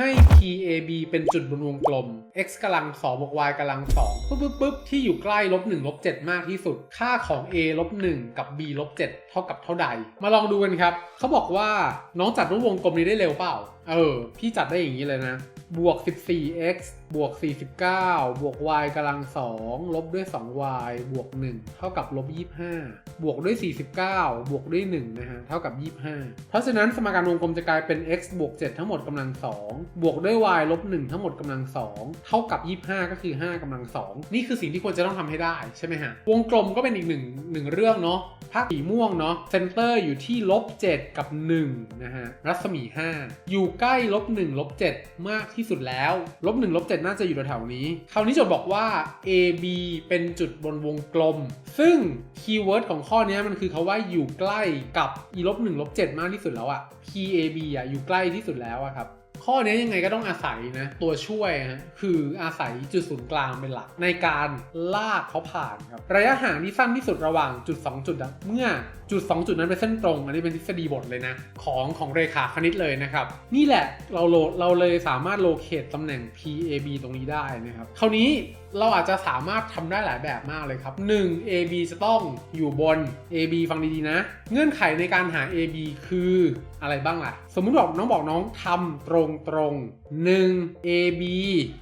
ให้ PAB เป็นจุดบนวงกลม x กำลัง2บวก y กำลัง2ปุ๊บปุ๊บปุ๊บที่อยู่ใกล้ลบ1ลบ7มากที่สุด ค่าของ a ลบ1กับ b ลบ7เท่ากับเท่าใด มาลองดูกันครับ เขาบอกว่าน้องจัดรูปวงกลมนี้ได้เร็วเปล่า เออ พี่จัดได้อย่างนี้เลยนะ บวก 14x บวก 49 บวก y กำลัง 2 ลบด้วย 2y บวก 1 เท่ากับลบ 25 บวกด้วย 49 บวกด้วย 1 นะฮะ เท่ากับ 25 เพราะฉะนั้นสมการวงกลมจะกลายเป็น x บวก 7 ทั้งหมดกำลัง 2 บวกด้วย y ลบ 1 ทั้งหมดกำลัง 2 เท่ากับ 25 ก็คือ 5กำลัง 2 นี่คือสิ่งที่ควรจะต้องทำให้ได้ใช่ไหมฮะ วงกลมก็เป็นอีกหนึ่งหนึ่งเรื่องเนาะภาพสีม่วงเนาะเซนเตอร์อยู่ที่ลบ 7 กับ 1 นะฮะ รัศมี 5 อยู่ใกล้ลบ1ลบ7มากที่สุดแล้วลบ1ลบ7น่าจะอยู่แถวๆนี้ คราวนี้โจทย์บอกว่า AB เป็นจุดบนวงกลม ซึ่งคีย์เวิร์ดของข้อนี้มันคือคาว่าอยู่ใกล้กับ e ลบ1ลบ7มากที่สุดแล้วอะ PAB อะอยู่ใกล้ที่สุดแล้วอะครับ ข้อนี้ยังไงก็ต้องอาศัยนะตัวช่วยฮะคืออาศัยจุดศูนย์กลางเป็นหลัก ในการลากเขาผ่านครับระยะห่างที่สั้นที่สุดระหว่างจุด 2 จุดเมื่อจุด 2 จุดนั้นเป็นเส้นตรง อันนี้เป็นทฤษฎีบทเลยนะของของเรขาคณิตเลยนะครับ นี่แหละเราโลเราเลยสามารถโลเคตตำแหน่ง PAB ตรงนี้ได้นะครับคราวนี้ เราอาจจะสามารถทำได้หลายแบบมากเลยครับ 1. AB จะต้องอยู่บน AB ฟังดีๆนะ เงื่อนไขในการหา AB คืออะไรบ้างล่ะ สมมุติบอกน้องบอกน้องทำตรงตรง 1 AB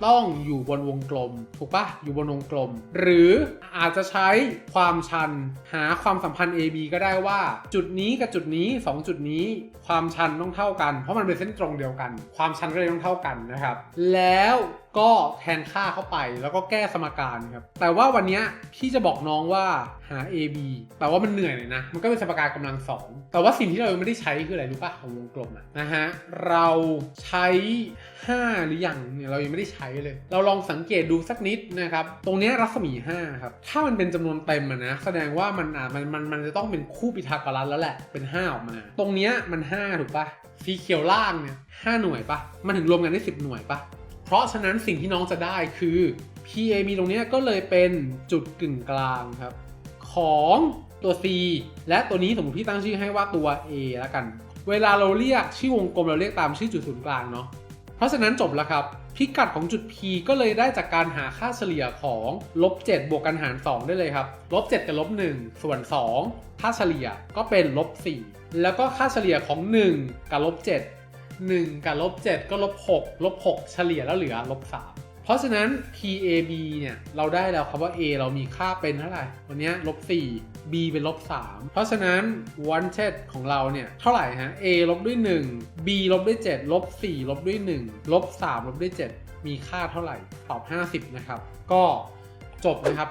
ต้องอยู่บนวงกลม ถูกปะอยู่บนวงกลม หรืออาจจะใช้ความชัน หาความสัมพันธ์ AB ก็ได้ว่า จุดนี้กับจุดนี้ 2 จุดนี้ ความชันต้องเท่ากัน เพราะมันเป็นเส้นตรงเดียวกัน ความชันก็เลยต้องเท่ากันนะครับ แล้ว ก็แทนค่าเข้าไปแล้วก็แก้สมการครับ แต่ว่าวันนี้พี่จะบอกน้องว่าหา AB แต่ว่ามันเหนื่อยเลยนะ มันก็เป็นสมการกำลังสองแต่ว่าสิ่งที่เรายังไม่ได้ใช้คืออะไรรู้ป่ะของวงกลมอะนะฮะ เราใช้ 5 หรือยังเนี่ยเรายังไม่ได้ใช้เลย เราลองสังเกตดูสักนิดนะครับ ตรงนี้รัศมี 5 ครับ ถ้ามันเป็นจำนวนเต็มนะ แสดงว่ามันอะมันมันมันจะต้องเป็นคู่ปิทาโกรัสแล้วแหละ เป็น 5 ออกมา ตรงนี้มัน 5 ถูกป่ะสีเขียวล่างเนี่ย5หน่วยป่ะ มันถึงรวมกันได้ 10 หน่วยป่ะ เพราะฉะนั้นสิ่งที่น้องจะได้คือ PAB ตรงนี้ก็เลยเป็นจุดกึ่งกลางครับ ของตัว C และตัวนี้สมมติพี่ตั้งชื่อให้ว่าตัว A แล้วกัน เวลาเราเรียกชื่อวงกลมเราเรียกตามชื่อจุดศูนย์กลางเนาะ เพราะฉะนั้นจบแล้วครับ พิกัดของจุด P ก็เลยได้จากการหาค่าเฉลี่ยของลบ7บวกกันหาร 2 ได้เลยครับ ลบ7กับลบ1ส่วน 2 ค่าเฉลี่ยก็เป็นลบ4แล้วก็ค่าเฉลี่ยของ 1 กับลบ7 1 กับลบ7ก็ลบ6ลบ6เฉลี่ยแล้วเหลือลบ3เพราะฉะนั้น PAB เนี่ยเราได้แล้วครับว่า A เรามีค่าเป็นเท่าไหร่ วันนี้ลบ4 B เป็นลบ3เพราะฉะนั้น wanted ของเราเนี่ยเท่าไหร่ฮะ A ลบด้วย 1 B ลบด้วย 7 ลบ 4 ลบด้วย 1 ลบ 3 ลบด้วย 7 มีค่าเท่าไหร่ ตอบ 50 นะครับ ก็จบนะครับ